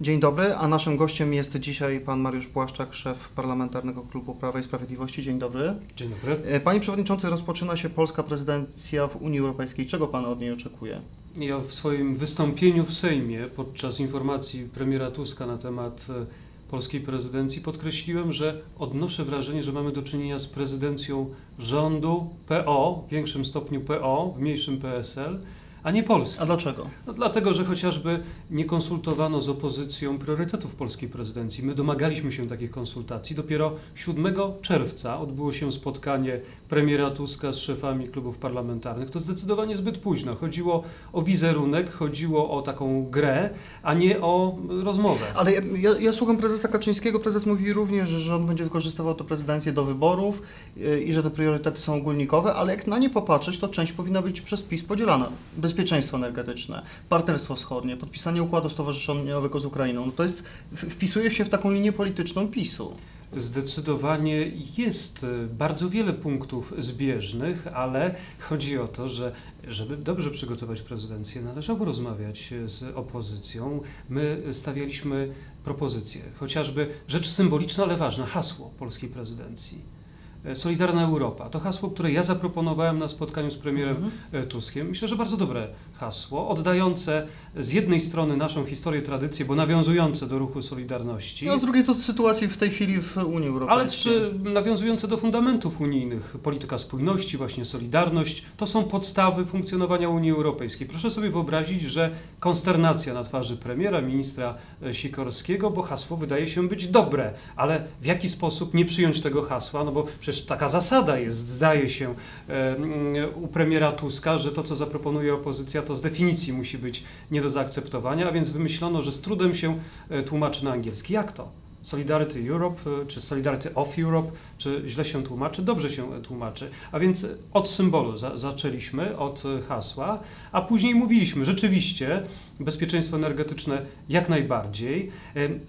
Dzień dobry, a naszym gościem jest dzisiaj pan Mariusz Płaszczak, szef Parlamentarnego Klubu Prawa i Sprawiedliwości. Dzień dobry. Dzień dobry. E, Panie Przewodniczący, rozpoczyna się polska prezydencja w Unii Europejskiej. Czego Pan od niej oczekuje? Ja w swoim wystąpieniu w Sejmie podczas informacji premiera Tuska na temat e, polskiej prezydencji podkreśliłem, że odnoszę wrażenie, że mamy do czynienia z prezydencją rządu PO, w większym stopniu PO, w mniejszym PSL, a nie Polski. A dlaczego? No dlatego, że chociażby nie konsultowano z opozycją priorytetów polskiej prezydencji. My domagaliśmy się takich konsultacji. Dopiero 7 czerwca odbyło się spotkanie premiera Tuska z szefami klubów parlamentarnych. To zdecydowanie zbyt późno. Chodziło o wizerunek, chodziło o taką grę, a nie o rozmowę. Ale ja, ja, ja słucham prezesa Kaczyńskiego. Prezes mówi również, że rząd będzie wykorzystywał tę prezydencję do wyborów yy, i że te priorytety są ogólnikowe, ale jak na nie popatrzeć, to część powinna być przez PiS podzielana. Bezpieczeństwo energetyczne, partnerstwo wschodnie, podpisanie układu stowarzyszeniowego z Ukrainą. No to jest, wpisuje się w taką linię polityczną PiSu. Zdecydowanie jest e, bardzo wiele punktów zbieżnych, ale chodzi o to, że żeby dobrze przygotować prezydencję, należało rozmawiać z opozycją. My stawialiśmy propozycje, chociażby rzecz symboliczna, ale ważna, hasło polskiej prezydencji. E, Solidarna Europa. To hasło, które ja zaproponowałem na spotkaniu z premierem Mhm. e, Tuskiem. Myślę, że bardzo dobre hasło, oddające z jednej strony naszą historię, tradycję, bo nawiązujące do ruchu Solidarności. No, a z drugiej to sytuacji w tej chwili w Unii Europejskiej. Ale czy nawiązujące do fundamentów unijnych, polityka spójności, właśnie solidarność, to są podstawy funkcjonowania Unii Europejskiej. Proszę sobie wyobrazić, że konsternacja na twarzy premiera, ministra e, Sikorskiego, bo hasło wydaje się być dobre, ale w jaki sposób nie przyjąć tego hasła? No bo przecież taka zasada jest, zdaje się, e, mm, u premiera Tuska, że to, co zaproponuje opozycja, to z definicji musi być nie do zaakceptowania, a więc wymyślono, że z trudem się e, tłumaczy na angielski. Jak to? Solidarity Europe, e, czy Solidarity of Europe, czy źle się tłumaczy? Dobrze się tłumaczy. A więc od symbolu za, zaczęliśmy, od hasła, a później mówiliśmy, rzeczywiście bezpieczeństwo energetyczne jak najbardziej,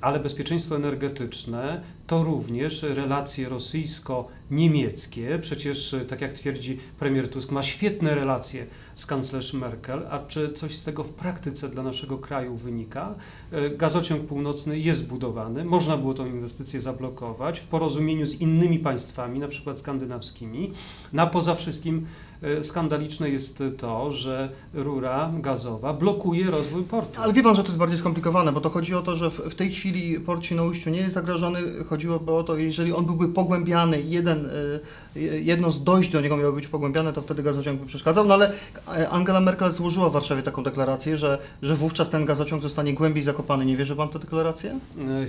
ale bezpieczeństwo energetyczne to również relacje rosyjsko-niemieckie. Przecież, e, tak jak twierdzi premier Tusk, ma świetne relacje z kanclerz Merkel, a czy coś z tego w praktyce dla naszego kraju wynika? E, Gazociąg północny jest budowany, można było tą inwestycję zablokować w porozumieniu z innymi państwami, na przykład skandynawskimi. Na poza wszystkim skandaliczne jest to, że rura gazowa blokuje rozwój portu. Ale wie pan, że to jest bardziej skomplikowane, bo to chodzi o to, że w, tej chwili port Świnoujściu nie jest zagrożony. Chodziłoby o to, jeżeli on byłby pogłębiany, jeden, y, jedno z dojść do niego miało być pogłębiane, to wtedy gazociąg by przeszkadzał. No ale e, Angela Merkel złożyła w Warszawie taką deklarację, że, że wówczas ten gazociąg zostanie głębiej zakopany. Nie wierzy pan w tę deklarację? E,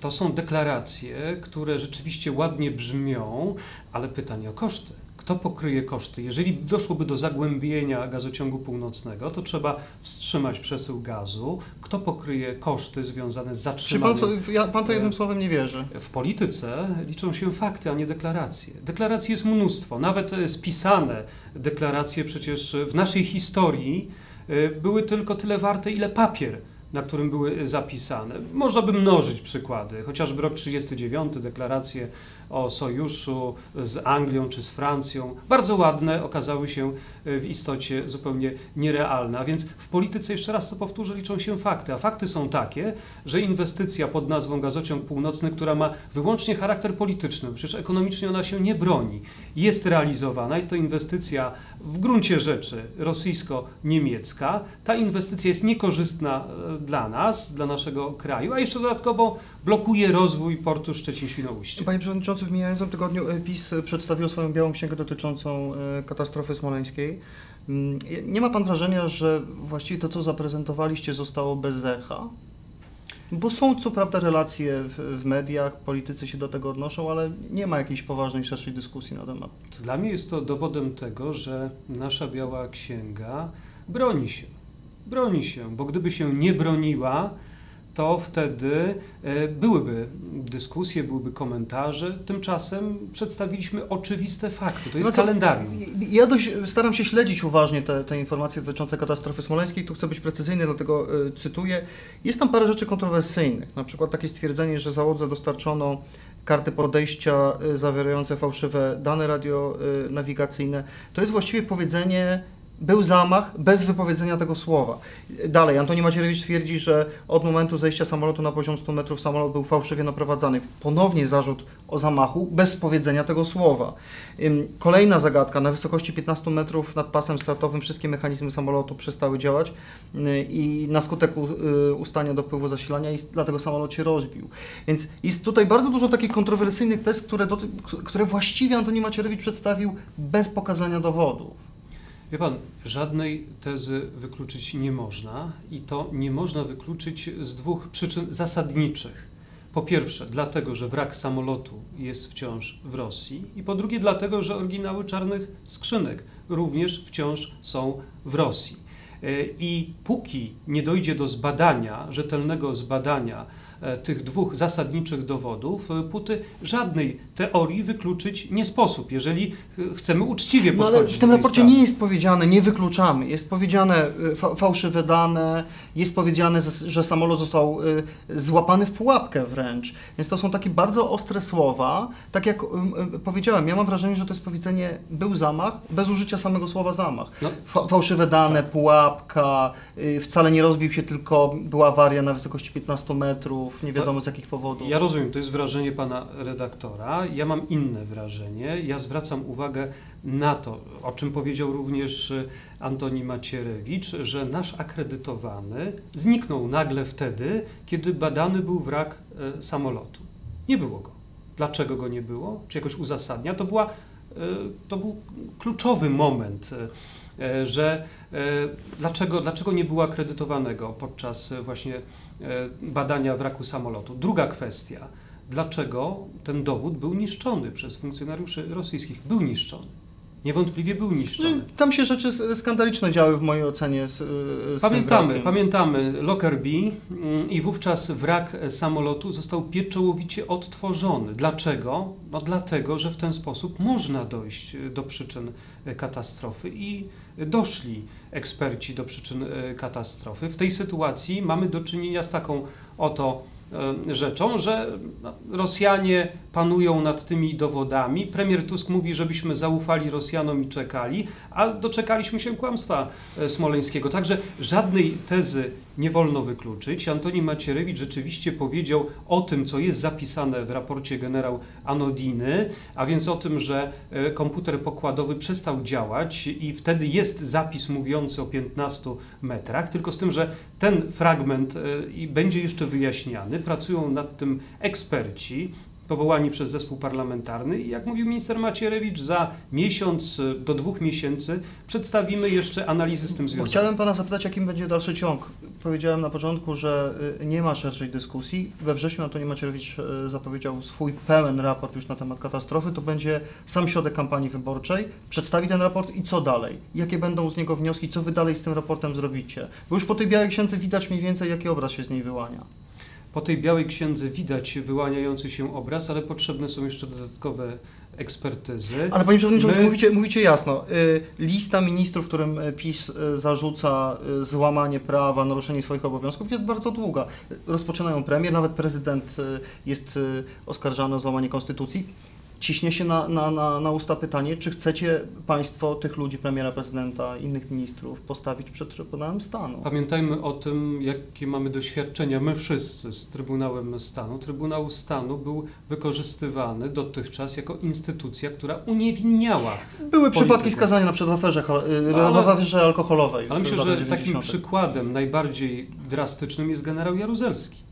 To są deklaracje, które rzeczywiście ładnie brzmią, ale pytanie o koszty. Kto pokryje koszty? Jeżeli doszłoby do zagłębienia gazociągu północnego, to trzeba wstrzymać przesył gazu. Kto pokryje koszty związane z Czy pan, zatrzymaniem? to, ja, pan to jednym słowem nie wierzy? W polityce liczą się fakty, a nie deklaracje. Deklaracji jest mnóstwo. Nawet e, spisane deklaracje przecież w naszej historii e, były tylko tyle warte, ile papier, na którym były zapisane. Można by mnożyć przykłady, chociażby rok 39, deklaracje o sojuszu z Anglią czy z Francją. Bardzo ładne, okazały się e, w istocie zupełnie nierealne. A więc w polityce, jeszcze raz to powtórzę, liczą się fakty. A fakty są takie, że inwestycja pod nazwą Gazociąg Północny, która ma wyłącznie charakter polityczny, przecież ekonomicznie ona się nie broni, jest realizowana. Jest to inwestycja w gruncie rzeczy rosyjsko-niemiecka. Ta inwestycja jest niekorzystna e, dla nas, dla naszego kraju, a jeszcze dodatkowo blokuje rozwój portu Szczecin-Świnoujście. Panie Przewodniczący, w mijającym tygodniu e, PiS przedstawił swoją białą księgę dotyczącą e, katastrofy smoleńskiej. Mm, Nie ma Pan wrażenia, że właściwie to, co zaprezentowaliście, zostało bez echa? Bo są co prawda relacje w, w mediach, politycy się do tego odnoszą, ale nie ma jakiejś poważnej, szerszej dyskusji na temat. Dla mnie jest to dowodem tego, że nasza biała księga broni się. Broni się, bo gdyby się nie broniła, to wtedy e, byłyby dyskusje, byłyby komentarze. Tymczasem przedstawiliśmy oczywiste fakty. To jest No co- kalendarium. Ja dość staram się śledzić uważnie te, te informacje dotyczące katastrofy smoleńskiej. Tu chcę być precyzyjny, dlatego y, cytuję. Jest tam parę rzeczy kontrowersyjnych. Na przykład takie stwierdzenie, że załodze dostarczono karty podejścia y, zawierające fałszywe dane radionawigacyjne. To jest właściwie powiedzenie Był zamach bez wypowiedzenia tego słowa. Dalej, Antoni Macierewicz twierdzi, że od momentu zejścia samolotu na poziom 100 metrów samolot był fałszywie naprowadzany. Ponownie zarzut o zamachu bez powiedzenia tego słowa. Kolejna zagadka. Na wysokości 15 metrów nad pasem startowym wszystkie mechanizmy samolotu przestały działać i na skutek y, ustania dopływu zasilania i dlatego samolot się rozbił. Więc jest tutaj bardzo dużo takich kontrowersyjnych test, które, które właściwie Antoni Macierewicz przedstawił bez pokazania dowodów. Wie pan, żadnej tezy wykluczyć nie można i to nie można wykluczyć z dwóch przyczyn zasadniczych. Po pierwsze, dlatego, że wrak samolotu jest wciąż w Rosji, i po drugie, dlatego, że oryginały czarnych skrzynek również wciąż są w Rosji. E, I póki nie dojdzie do zbadania, rzetelnego zbadania tych dwóch zasadniczych dowodów, e, póty żadnej teorii wykluczyć nie sposób, jeżeli e, chcemy uczciwie podchodzić no, ale w tym raporcie nie jest powiedziane, nie wykluczamy. Jest powiedziane fałszywe dane, jest powiedziane, że samolot został złapany w pułapkę wręcz. Więc to są takie bardzo ostre słowa. Tak jak powiedziałem, ja mam wrażenie, że to jest powiedzenie był zamach, bez użycia samego słowa zamach. No. Fałszywe dane, pułapka, wcale nie rozbił się, tylko była awaria na wysokości 15 metrów nie wiadomo z jakich powodów. Ja rozumiem, to jest wrażenie pana redaktora. Ja mam inne wrażenie. Ja zwracam uwagę na to, o czym powiedział również y, Antoni Macierewicz, że nasz akredytowany zniknął nagle wtedy, kiedy badany był wrak y, samolotu. Nie było go. Dlaczego go nie było? Czy jakoś uzasadnia? To, była, y, to był kluczowy moment że dlaczego, dlaczego nie było akredytowanego podczas właśnie E, badania wraku samolotu. Druga kwestia, dlaczego ten dowód był niszczony przez funkcjonariuszy rosyjskich? Był niszczony. Niewątpliwie był niszczony. Tam się rzeczy skandaliczne działy w mojej ocenie z, z Pamiętamy, pamiętamy Lockerbie mm, i wówczas wrak samolotu został pieczołowicie odtworzony. Dlaczego? No dlatego, że w ten sposób można dojść do przyczyn katastrofy i doszli eksperci do przyczyn e, katastrofy. W tej sytuacji mamy do czynienia z taką oto e, rzeczą, że no, Rosjanie panują nad tymi dowodami. Premier Tusk mówi, żebyśmy zaufali Rosjanom i czekali, a doczekaliśmy się kłamstwa e, smoleńskiego. Także żadnej tezy nie wolno wykluczyć. Antoni Macierewicz rzeczywiście powiedział o tym, co jest zapisane w raporcie generał Anodiny, a więc o tym, że e, komputer pokładowy przestał działać i wtedy jest zapis mówiący o 15 metrach, tylko z tym, że ten fragment e, będzie jeszcze wyjaśniany. Pracują nad tym eksperci powołani przez zespół parlamentarny i jak mówił minister Macierewicz, za miesiąc do dwóch miesięcy przedstawimy jeszcze analizy z tym związane. Chciałem pana zapytać, jakim będzie dalszy ciąg. Powiedziałem na początku, że y, nie ma szerszej dyskusji. We wrześniu Antoni Macierewicz y, zapowiedział swój pełen raport już na temat katastrofy. To będzie sam środek kampanii wyborczej. Przedstawi ten raport i co dalej? Jakie będą z niego wnioski? Co wy dalej z tym raportem zrobicie? Bo już po tej białej księdze widać mniej więcej, jaki obraz się z niej wyłania. Po tej białej księdze widać wyłaniający się obraz, ale potrzebne są jeszcze dodatkowe ekspertyzy. Ale panie przewodniczący, My... mówicie, mówicie jasno. Y, lista ministrów, którym y, PiS y, zarzuca złamanie prawa, naruszenie swoich obowiązków jest bardzo długa. Rozpoczynają premier, nawet prezydent jest oskarżany o złamanie konstytucji ciśnie się na, na, na, na usta pytanie, czy chcecie Państwo tych ludzi, premiera, prezydenta, innych ministrów postawić przed Trybunałem Stanu? Pamiętajmy o tym, jakie mamy doświadczenia, my wszyscy z Trybunałem Stanu. Trybunał Stanu był wykorzystywany dotychczas jako instytucja, która uniewinniała. Były politykę. przypadki skazania na przykład w aferze, ale, w aferze alkoholowej. Ale myślę, że takim przykładem najbardziej drastycznym jest generał Jaruzelski.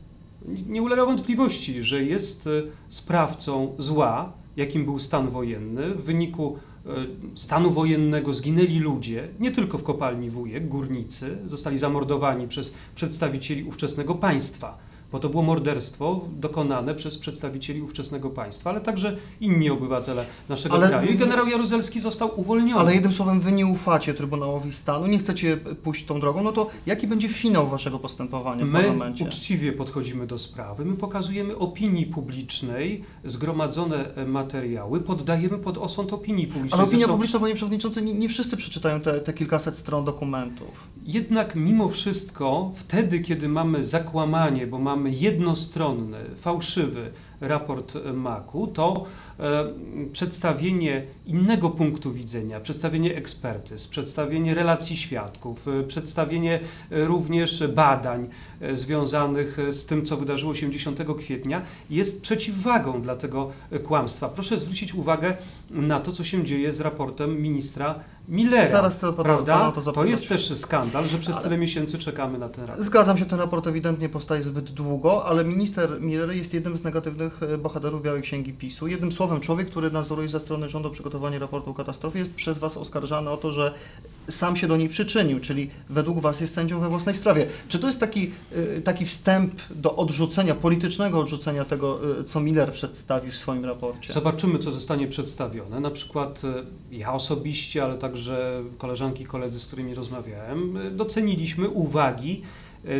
Nie ulega wątpliwości, że jest e, sprawcą zła, jakim był stan wojenny. W wyniku e, stanu wojennego zginęli ludzie, nie tylko w kopalni Wujek, górnicy, zostali zamordowani przez przedstawicieli ówczesnego państwa bo to było morderstwo dokonane przez przedstawicieli ówczesnego państwa, ale także inni obywatele naszego ale, kraju. I generał Jaruzelski został uwolniony. Ale jednym słowem, wy nie ufacie Trybunałowi Stanu, nie chcecie pójść tą drogą, no to jaki będzie finał waszego postępowania w my parlamencie? My uczciwie podchodzimy do sprawy, my pokazujemy opinii publicznej zgromadzone e, materiały, poddajemy pod osąd opinii publicznej. Ale opinia Zresztą... publiczna, panie przewodniczący, nie, nie wszyscy przeczytają te, te kilkaset stron dokumentów. Jednak mimo wszystko, wtedy, kiedy mamy zakłamanie, bo mamy mamy jednostronny, fałszywy raport MAK-u, to e, przedstawienie innego punktu widzenia, przedstawienie ekspertyz, przedstawienie relacji świadków, e, przedstawienie e, również badań związanych z tym, co wydarzyło się 10 kwietnia, jest przeciwwagą dla tego kłamstwa. Proszę zwrócić uwagę na to, co się dzieje z raportem ministra Millera. Zaraz chcę prawda? pana to to jest też skandal, że przez Ale- tyle miesięcy czekamy na ten raport. Zgadzam się, ten raport ewidentnie powstaje zbyt długo, ale minister Miller jest jednym z negatywnych e, bohaterów Białej Księgi PiSu. Jednym słowem, człowiek, który nadzoruje ze strony rządu przygotowanie raportu o katastrofie, jest przez Was oskarżany o to, że sam się do niej przyczynił, czyli według Was jest sędzią we własnej sprawie. Czy to jest taki, e, taki wstęp do odrzucenia, politycznego odrzucenia tego, e, co Miller przedstawi w swoim raporcie? Zobaczymy, co zostanie przedstawione. Na przykład ja osobiście, ale także koleżanki i koledzy, z którymi rozmawiałem, doceniliśmy uwagi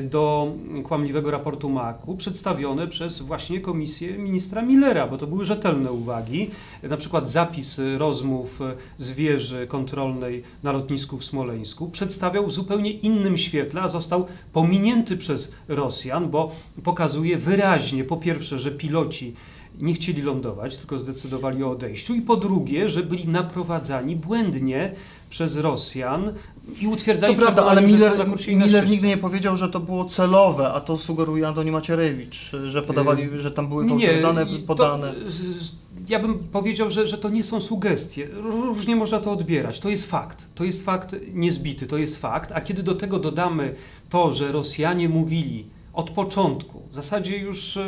do kłamliwego raportu MAK-u przedstawione przez właśnie komisję ministra Millera, bo to były rzetelne uwagi. Na przykład zapis rozmów z wieży kontrolnej na lotnisku w Smoleńsku przedstawiał w zupełnie innym świetle, a został pominięty przez Rosjan, bo pokazuje wyraźnie, po pierwsze, że piloci nie chcieli lądować, tylko zdecydowali o odejściu, i po drugie, że byli naprowadzani błędnie przez Rosjan i To utwierdzali w prawda, ale Miller, Miller nigdy nie powiedział, że to było celowe, a to sugeruje Antoni Macierewicz, że podawali, że tam były fałszywe dane podane. To, z- ja bym powiedział, że, że to nie są sugestie. Różnie można to odbierać. To jest fakt. To jest fakt niezbity, to jest fakt. A kiedy do tego dodamy to, że Rosjanie mówili od początku, w zasadzie już nie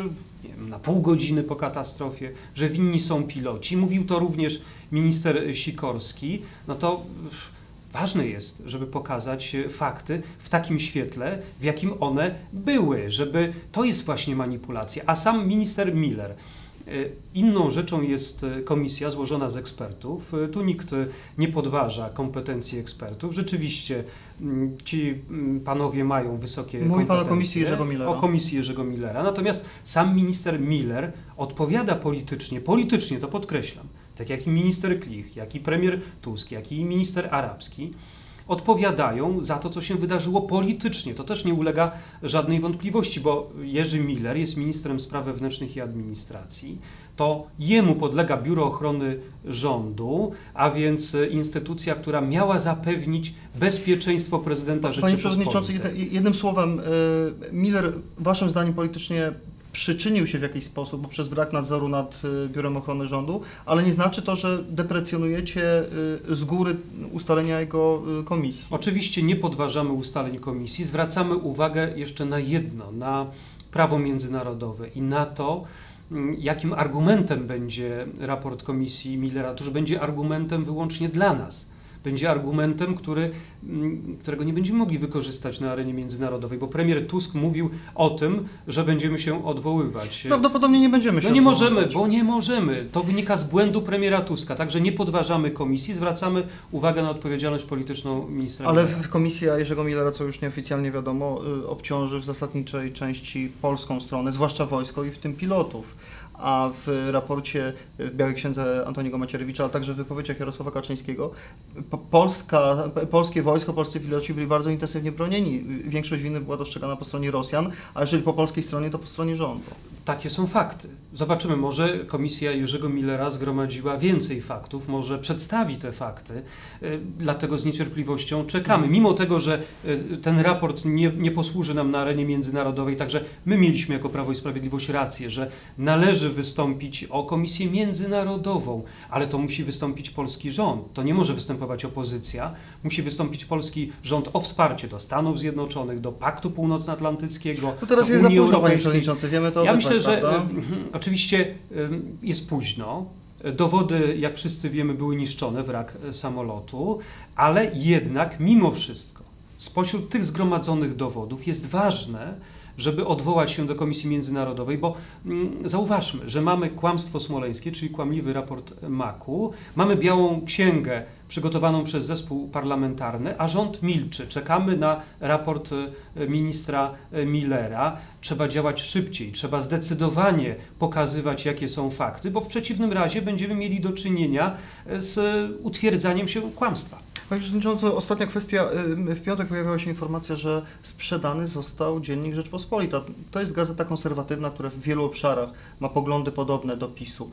wiem, na pół godziny po katastrofie, że winni są piloci, mówił to również minister Sikorski, no to ważne jest, żeby pokazać e, fakty w takim świetle, w jakim one były, żeby to jest właśnie manipulacja. A sam minister Miller. E, Inną rzeczą jest e, komisja złożona z ekspertów. E, Tu nikt nie podważa kompetencji ekspertów. Rzeczywiście mm, ci mm, panowie mają wysokie Mówi pan o kompetencje. komisji Jerzego Millera. O komisji Jerzego Millera. Natomiast sam minister Miller odpowiada politycznie, politycznie to podkreślam, tak jak i minister Klich, jak i premier Tusk, jak i minister arabski, odpowiadają za to, co się wydarzyło politycznie. To też nie ulega żadnej wątpliwości, bo Jerzy Miller jest ministrem spraw wewnętrznych i administracji. To jemu podlega Biuro Ochrony Rządu, a więc e, instytucja, która miała zapewnić bezpieczeństwo prezydenta Panie Rzeczypospolitej. Przewodniczący, jedne- jednym słowem, y, Miller Waszym zdaniem politycznie przyczynił się w jakiś sposób poprzez brak nadzoru nad y, Biurem Ochrony Rządu, ale nie znaczy to, że deprecjonujecie y, z góry ustalenia jego y, komisji. Oczywiście nie podważamy ustaleń komisji, zwracamy uwagę jeszcze na jedno, na prawo międzynarodowe i na to, mm, jakim argumentem będzie raport komisji Millera. To, że będzie argumentem wyłącznie dla nas. Będzie argumentem, który, mm, którego nie będziemy mogli wykorzystać na arenie międzynarodowej, bo premier Tusk mówił o tym, że będziemy się odwoływać. Prawdopodobnie nie będziemy się No nie możemy, odwoływać. bo nie możemy. To wynika z błędu premiera Tuska. Także nie podważamy komisji, zwracamy uwagę na odpowiedzialność polityczną ministra Ale Millera. komisja Jerzego Millera, co już nieoficjalnie wiadomo, y, obciąży w zasadniczej części polską stronę, zwłaszcza wojsko i w tym pilotów. A w raporcie w Białej Księdze Antoniego Macierewicza, ale także w wypowiedziach Jarosława Kaczyńskiego, po- Polska, polskie wojsko, polscy piloci byli bardzo intensywnie bronieni. Większość winy była dostrzegana po stronie Rosjan, a jeżeli po polskiej stronie, to po stronie rządu. Takie są fakty. Zobaczymy, może komisja Jerzego Millera zgromadziła więcej faktów, może przedstawi te fakty, y, dlatego z niecierpliwością czekamy. Mimo tego, że y, ten raport nie, nie posłuży nam na arenie międzynarodowej, także my mieliśmy jako Prawo i Sprawiedliwość rację, że należy wystąpić o komisję międzynarodową, ale to musi wystąpić polski rząd. To nie może występować opozycja, musi wystąpić polski rząd o wsparcie do Stanów Zjednoczonych, do Paktu Północnoatlantyckiego. No teraz do jest za Unii późno, panie przewodniczący, wiemy to Ja obydwaj, myślę, że prawda? mhm, oczywiście jest późno. Dowody, jak wszyscy wiemy, były niszczone, wrak e, samolotu, ale jednak mimo wszystko, spośród tych zgromadzonych dowodów jest ważne, żeby odwołać się do Komisji Międzynarodowej, bo mm, zauważmy, że mamy kłamstwo smoleńskie, czyli kłamliwy raport MAK-u, mamy białą księgę przygotowaną przez zespół parlamentarny, a rząd milczy. Czekamy na raport e, ministra e, Millera. Trzeba działać szybciej, trzeba zdecydowanie pokazywać, jakie są fakty, bo w przeciwnym razie będziemy mieli do czynienia e, z utwierdzaniem się kłamstwa. Panie Przewodniczący, ostatnia kwestia. W piątek pojawiła się informacja, że sprzedany został dziennik Rzeczpospolita. To jest gazeta konserwatywna, która w wielu obszarach ma poglądy podobne do PiSu.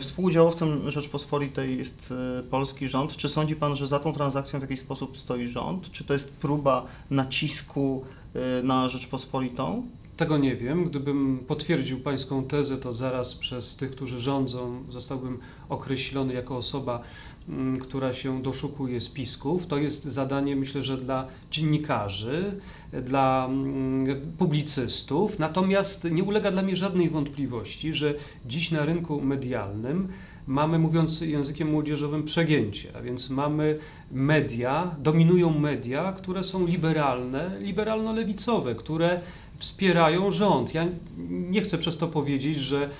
Współudziałowcem Rzeczpospolitej jest polski rząd. Czy sądzi Pan, że za tą transakcją w jakiś sposób stoi rząd? Czy to jest próba nacisku y, na Rzeczpospolitą? Tego nie wiem. Gdybym potwierdził pańską tezę, to zaraz przez tych, którzy rządzą, zostałbym określony jako osoba, mm, która się doszukuje spisków. To jest zadanie, myślę, że dla dziennikarzy, dla mm, publicystów. Natomiast nie ulega dla mnie żadnej wątpliwości, że dziś na rynku medialnym mamy, mówiąc językiem młodzieżowym, przegięcie, a więc mamy media, dominują media, które są liberalne, liberalno-lewicowe, które wspierają rząd. Ja nie chcę przez to powiedzieć, że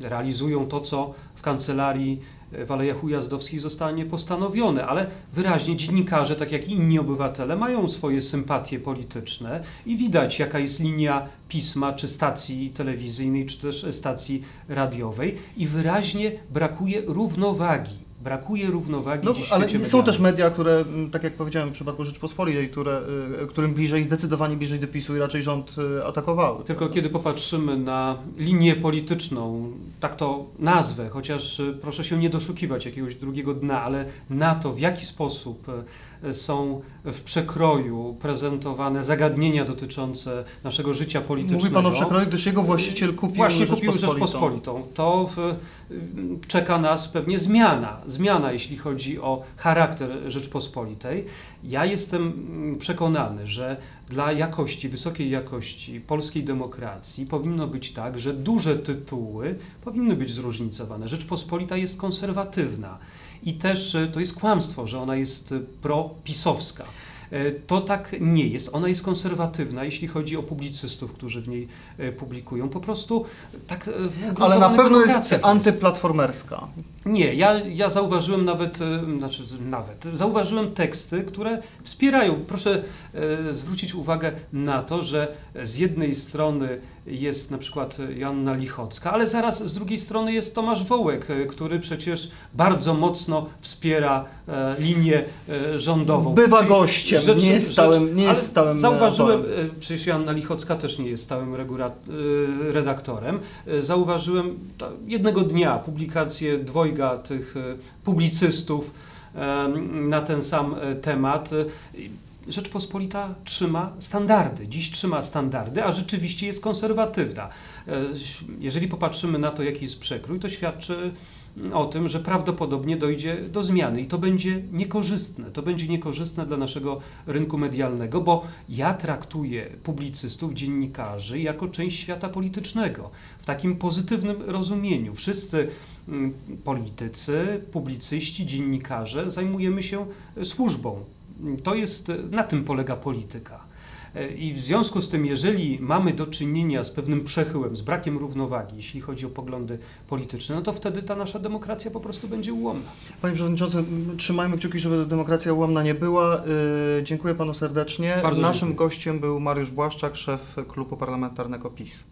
realizują to, co w kancelarii w Alejach Ujazdowskich zostanie postanowione, ale wyraźnie dziennikarze, tak jak inni obywatele, mają swoje sympatie polityczne i widać, jaka jest linia pisma, czy stacji telewizyjnej, czy też stacji radiowej i wyraźnie brakuje równowagi. Brakuje równowagi No, dziś ale są też medialnym. media, które, tak jak powiedziałem w przypadku Rzeczpospolitej, które, y, którym bliżej, zdecydowanie bliżej do PiSu i raczej rząd y, atakowały. Tylko kiedy popatrzymy na linię polityczną, tak to nazwę, chociaż y, proszę się nie doszukiwać jakiegoś drugiego dna, ale na to, w jaki sposób y, są w przekroju prezentowane zagadnienia dotyczące naszego życia politycznego. Mówi Pan o przekroju, gdyż jego właściciel kupił Właśnie kupił Rzeczpospolitą. Rzeczpospolitą. To w, y, czeka nas pewnie zmiana. Zmiana, jeśli chodzi o charakter Rzeczpospolitej. Ja jestem mm, przekonany, że dla jakości, wysokiej jakości polskiej demokracji powinno być tak, że duże tytuły powinny być zróżnicowane. Rzeczpospolita jest konserwatywna i też y, to jest kłamstwo, że ona jest y, pro-pisowska. E, To tak nie jest. Ona jest konserwatywna, jeśli chodzi o publicystów, którzy w niej e, publikują. Po prostu tak e, Ale na pewno jest antyplatformerska. Nie, ja, ja zauważyłem nawet, e, znaczy nawet, zauważyłem teksty, które wspierają. Proszę e, zwrócić uwagę na to, że z jednej strony jest na przykład Joanna Lichocka, ale zaraz z drugiej strony jest Tomasz Wołek, e, który przecież bardzo mocno wspiera e, linię e, rządową. Bywa Czyli gościem, nie jest stałym- nie jest stałym, Zauważyłem, autorem. e, przecież Joanna Lichocka też nie jest stałym regula- redaktorem. Zauważyłem jednego dnia publikację dwojga tych e, publicystów na ten sam e, temat. Rzeczpospolita trzyma standardy, dziś trzyma standardy, a rzeczywiście jest konserwatywna. E, Jeżeli popatrzymy na to, jaki jest przekrój, to świadczy o tym, że prawdopodobnie dojdzie do zmiany i to będzie niekorzystne. To będzie niekorzystne dla naszego rynku medialnego, bo ja traktuję publicystów, dziennikarzy jako część świata politycznego w takim pozytywnym rozumieniu. Wszyscy mm, politycy, publicyści, dziennikarze zajmujemy się służbą. To jest, na tym polega polityka. E, I w związku z tym, jeżeli mamy do czynienia z pewnym przechyłem, z brakiem równowagi, jeśli chodzi o poglądy polityczne, no to wtedy ta nasza demokracja po prostu będzie ułomna. Panie Przewodniczący, trzymajmy kciuki, żeby demokracja ułamna nie była. Y, Dziękuję Panu serdecznie. Bardzo Naszym dziękuję. gościem był Mariusz Błaszczak, szef klubu parlamentarnego PiS.